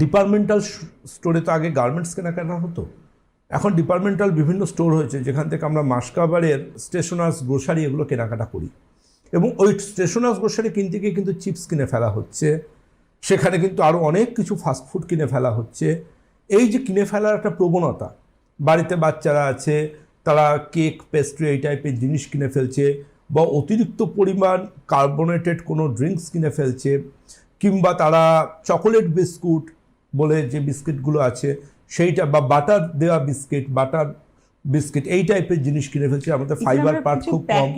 Departmental স্টোরে তো আগে গার্মেন্টস কেনাকাটা হতো। এখন ডিপার্টমেন্টাল বিভিন্ন স্টোর হয়েছে, যেখান থেকে আমরা মাসকাবারের স্টেশনার্স গ্রোসারি এগুলো কেনাকাটা করি। এবং ওই স্টেশনার্স গ্রোসারি কিনতে গিয়ে কিন্তু চিপস কিনে ফেলা হচ্ছে। সেখানে কিন্তু আরও অনেক কিছু ফাস্টফুড কিনে ফেলা হচ্ছে। এই যে কিনে ফেলার একটা প্রবণতা, বাড়িতে বাচ্চারা আছে, তারা কেক পেস্ট্রি এই টাইপের জিনিস কিনে ফেলছে বা অতিরিক্ত পরিমাণ কার্বোনেটেড কোনো ড্রিঙ্কস কিনে ফেলছে, কিংবা তারা চকোলেট বিস্কুট বলে যে বিস্কিটগুলো আছে সেইটা বা বাটার দেওয়া বিস্কিট বাটার বিস্কিট এই টাইপের জিনিস কিনে ফেলছে। আমাদের ফাইবার পার্ট খুব কম।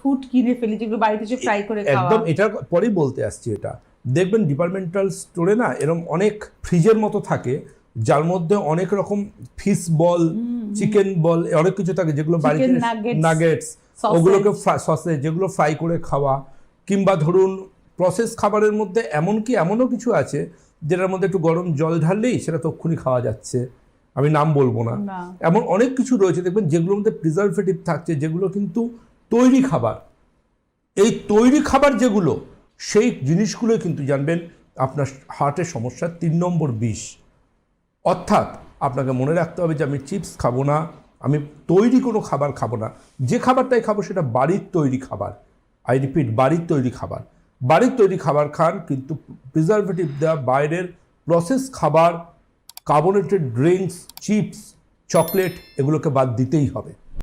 ফুড কিনে ফেলি যেগুলো বাড়িতে যে ফ্রাই করে খাওয়া। একদম এটার পরেই বলতে আসছি এটা। দেখবেন ডিপার্টমেন্টাল স্টোরে না এরকম অনেক ফ্রিজের মতো থাকে যার মধ্যে অনেক রকম ফিশ বল চিকেন বল অনেক কিছু থাকে যেগুলো বাড়িতে নাগেটস ওগুলোকে সসেজ যেগুলো ফ্রাই করে খাওয়া কিংবা ধরুন প্রসেস খাবারের মধ্যে এমন কি এমনও কিছু আছে যেটার মধ্যে একটু গরম জল ঢাললেই সেটা তক্ষুনি খাওয়া যাচ্ছে? আমি নাম বলব না। এমন অনেক কিছু রয়েছে দেখবেন যেগুলোর মধ্যে প্রিজারভেটিভ থাকছে যেগুলো কিন্তু তৈরি খাবার। এই তৈরি খাবার যেগুলো সেই জিনিসগুলো কিন্তু জানবেন আপনার হার্টের সমস্যার তিন নম্বর বিষ। অর্থাৎ আপনাকে মনে রাখতে হবে যে আমি চিপস খাব না আমি তৈরি কোনো খাবার খাব না। যে খাবারটাই খাব সেটা বাড়ির তৈরি খাবার। আই রিপিট বাড়ির তৈরি খাবার। বাড়ির তৈরি খাবার খান, কিন্তু প্রিজারভেটিভ দেওয়া বাইরের প্রসেস খাবার কার্বোনেটেড ড্রিঙ্কস চিপস চকলেট এগুলোকে বাদ দিতেই হবে।